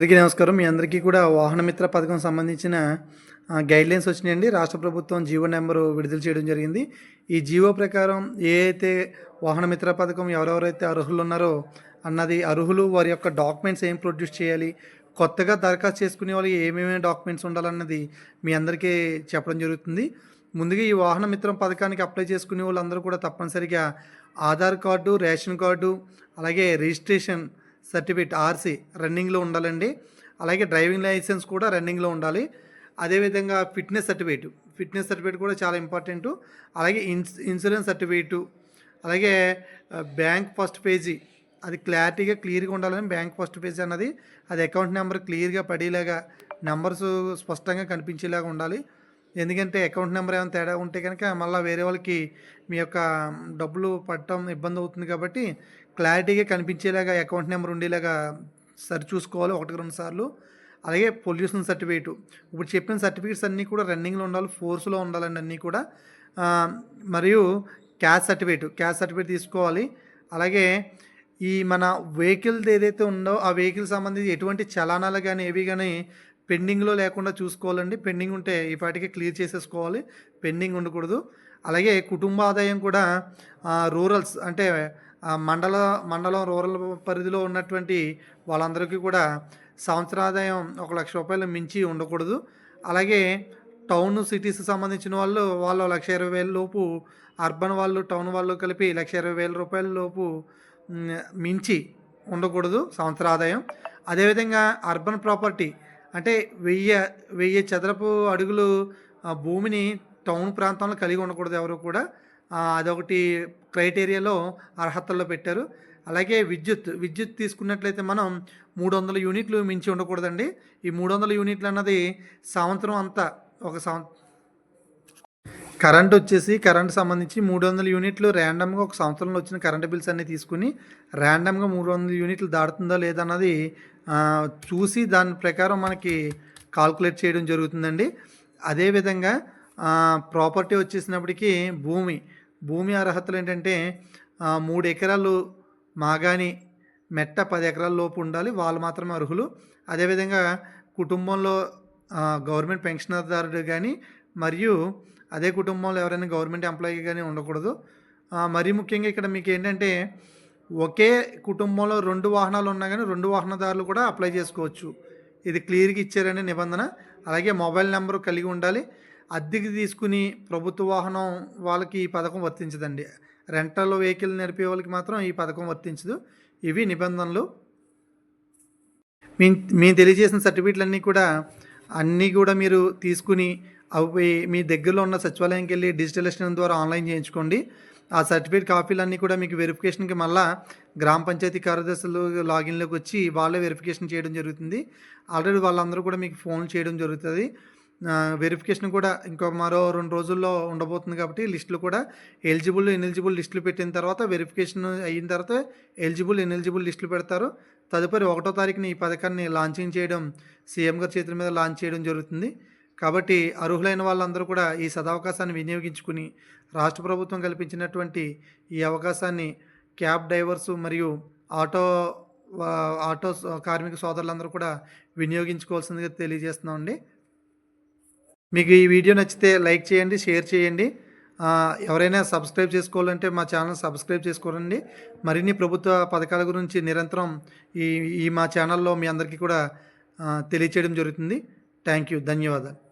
అందరికీ నమస్కారం. మీ అందరికీ కూడా వాహనమిత్ర పథకం సంబంధించిన గైడ్లైన్స్ వచ్చినాయండి. రాష్ట్ర ప్రభుత్వం జీవో నెంబరు విడుదల చేయడం జరిగింది. ఈ జీవో ప్రకారం ఏ అయితే వాహనమిత్ర పథకం ఎవరెవరైతే అర్హులు ఉన్నారో అన్నది అర్హులు వారి యొక్క డాక్యుమెంట్స్ ఏం ప్రొడ్యూస్ చేయాలి కొత్తగా దరఖాస్తు చేసుకునే వాళ్ళకి ఏమేమి డాక్యుమెంట్స్ ఉండాలన్నది మీ అందరికీ చెప్పడం జరుగుతుంది. ముందుగా ఈ వాహన మిత్రం పథకానికి అప్లై చేసుకునే వాళ్ళందరూ కూడా తప్పనిసరిగా ఆధార్ కార్డు రేషన్ కార్డు అలాగే రిజిస్ట్రేషన్ సర్టిఫికేట్ ఆర్సీ రన్నింగ్లో ఉండాలండి. అలాగే డ్రైవింగ్ లైసెన్స్ కూడా రన్నింగ్లో ఉండాలి. అదేవిధంగా ఫిట్నెస్ సర్టిఫికేట్. ఫిట్నెస్ సర్టిఫికేట్ కూడా చాలా ఇంపార్టెంట్. అలాగే ఇన్స్ ఇన్సూరెన్స్ సర్టిఫికేటు. అలాగే బ్యాంక్ ఫస్ట్ పేజీ. అది క్లారిటీగా క్లియర్గా ఉండాలని బ్యాంక్ ఫస్ట్ పేజ్ అన్నది. అది అకౌంట్ నెంబర్ క్లియర్గా పడేలాగా నెంబర్స్ స్పష్టంగా కనిపించేలాగా ఉండాలి. ఎందుకంటే అకౌంట్ నెంబర్ ఏమైనా తేడా ఉంటే కనుక మళ్ళీ వేరే వాళ్ళకి మీ యొక్క డబ్బులు పట్టడం ఇబ్బంది అవుతుంది కాబట్టి క్లారిటీగా కనిపించేలాగా అకౌంట్ నెంబర్ ఉండేలాగా సరి చూసుకోవాలి ఒకటికి రెండు సార్లు. అలాగే పొల్యూషన్ సర్టిఫికేట్ ఇప్పుడు చెప్పిన సర్టిఫికేట్స్ అన్నీ కూడా రన్నింగ్లో ఉండాలి ఫోర్స్లో ఉండాలండి అన్నీ కూడా. మరియు క్యాష్ సర్టిఫికేట్ క్యాష్ సర్టిఫికేట్ తీసుకోవాలి. అలాగే ఈ మన వెహికల్ది ఏదైతే ఉందో ఆ వెహికల్ సంబంధించి ఎటువంటి చలానాలు కానీ ఏవి కానీ పెండింగ్లో లేకుండా చూసుకోవాలండి. పెండింగ్ ఉంటే ఈ పాటికి క్లియర్ చేసేసుకోవాలి. పెండింగ్ ఉండకూడదు. అలాగే కుటుంబ ఆదాయం కూడా రూరల్స్ అంటే మండల మండలం రూరల్ పరిధిలో ఉన్నటువంటి వాళ్ళందరికీ కూడా సంవత్సర ఆదాయం ఒక లక్ష రూపాయలు మించి ఉండకూడదు. అలాగే టౌన్ సిటీస్ సంబంధించిన వాళ్ళు వాళ్ళు లక్ష ఇరవై వేల లోపు అర్బన్ వాళ్ళు టౌన్ వాళ్ళు కలిపి లక్ష ఇరవై వేల రూపాయల లోపు మించి ఉండకూడదు సంవత్సర ఆదాయం అదేవిధంగా అర్బన్ ప్రాపర్టీ అంటే వెయ్యి వెయ్యి చదరపు అడుగులు భూమిని టౌన్ ప్రాంతంలో కలిగి ఉండకూడదు ఎవరు కూడా. అదొకటి క్రైటీరియాలో అర్హతల్లో పెట్టారు. అలాగే విద్యుత్ విద్యుత్ తీసుకున్నట్లయితే మనం మూడు వందల యూనిట్లు మించి ఉండకూడదండి. ఈ మూడు వందల యూనిట్లు అన్నది సంవత్సరం అంతా ఒక సంవ కరెంట్ వచ్చేసి కరెంట్ సంబంధించి మూడు వందల యూనిట్లు ర్యాండమ్గా ఒక సంవత్సరంలో వచ్చిన కరెంట్ బిల్స్ అన్ని తీసుకుని ర్యాండమ్గా మూడు వందల యూనిట్లు దాటుతుందా లేదన్నది చూసి దాని ప్రకారం మనకి కాల్కులేట్ చేయడం జరుగుతుందండి. అదేవిధంగా ప్రాపర్టీ వచ్చేసినప్పటికీ భూమి భూమి అర్హతలు ఏంటంటే మూడు ఎకరాలు మాగాని మెట్ట పది ఎకరాల లోపు ఉండాలి వాళ్ళు మాత్రమే అర్హులు. అదేవిధంగా కుటుంబంలో గవర్నమెంట్ పెన్షనర్దారుడు కానీ మరియు అదే కుటుంబంలో ఎవరైనా గవర్నమెంట్ ఎంప్లాయీ కానీ ఉండకూడదు. మరీ ముఖ్యంగా ఇక్కడ మీకు ఏంటంటే ఒకే కుటుంబంలో రెండు వాహనాలు ఉన్నా కానీ రెండు వాహనదారులు కూడా అప్లై చేసుకోవచ్చు. ఇది క్లియర్గా ఇచ్చారనే నిబంధన. అలాగే మొబైల్ నెంబర్ కలిగి ఉండాలి. అద్దెకి తీసుకుని ప్రభుత్వ వాహనం వాళ్ళకి ఈ పథకం వర్తించదండి. రెంటల్ వెహికల్ నడిపే వాళ్ళకి మాత్రం ఈ పథకం వర్తించదు. ఇవి నిబంధనలు. మీ మేము తెలియజేసిన సర్టిఫికెట్లన్నీ కూడా అన్నీ కూడా మీరు తీసుకుని అవి మీ దగ్గరలో ఉన్న సచివాలయంకి వెళ్ళి డిజిటలైజేషన్ ద్వారా ఆన్లైన్ చేయించుకోండి. ఆ సర్టిఫికేట్ కాపీలన్నీ కూడా మీకు వెరిఫికేషన్కి మళ్ళా గ్రామ పంచాయతీ కార్యదర్శులు లాగిన్లోకి వచ్చి వాళ్ళే వెరిఫికేషన్ చేయడం జరుగుతుంది. ఆల్రెడీ వాళ్ళందరూ కూడా మీకు ఫోన్ చేయడం జరుగుతుంది. వెరిఫికేషన్ కూడా ఇంకో మరో రెండు రోజుల్లో ఉండబోతుంది కాబట్టి లిస్టులు కూడా ఎలిజిబుల్ ఇన్ఎలిజిబుల్ లిస్టులు పెట్టిన తర్వాత వెరిఫికేషన్ అయిన తర్వాత ఎలిజిబుల్ ఎనిలిజిబుల్ లిస్టులు పెడతారు. తదుపరి ఒకటో తారీఖున ఈ పథకాన్ని లాంచింగ్ చేయడం సీఎం గారి చేతుల మీద లాంచ్ చేయడం జరుగుతుంది. కాబట్టి అర్హులైన వాళ్ళందరూ కూడా ఈ సదవకాశాన్ని వినియోగించుకుని రాష్ట్ర ప్రభుత్వం కల్పించినటువంటి ఈ అవకాశాన్ని క్యాబ్ డ్రైవర్సు మరియు ఆటో ఆటో కార్మిక సోదరులందరూ కూడా వినియోగించుకోవాల్సిందిగా తెలియజేస్తున్నామండి మీకు ఈ వీడియో నచ్చితే లైక్ చేయండి షేర్ చేయండి. ఎవరైనా సబ్స్క్రైబ్ చేసుకోవాలంటే మా ఛానల్ సబ్స్క్రైబ్ చేసుకోరండి మరిన్ని ప్రభుత్వ పథకాల గురించి నిరంతరం ఈ ఈ మా ఛానల్లో మీ అందరికీ కూడా తెలియచేయడం జరుగుతుంది. Thank you. ధన్యవాదాలు.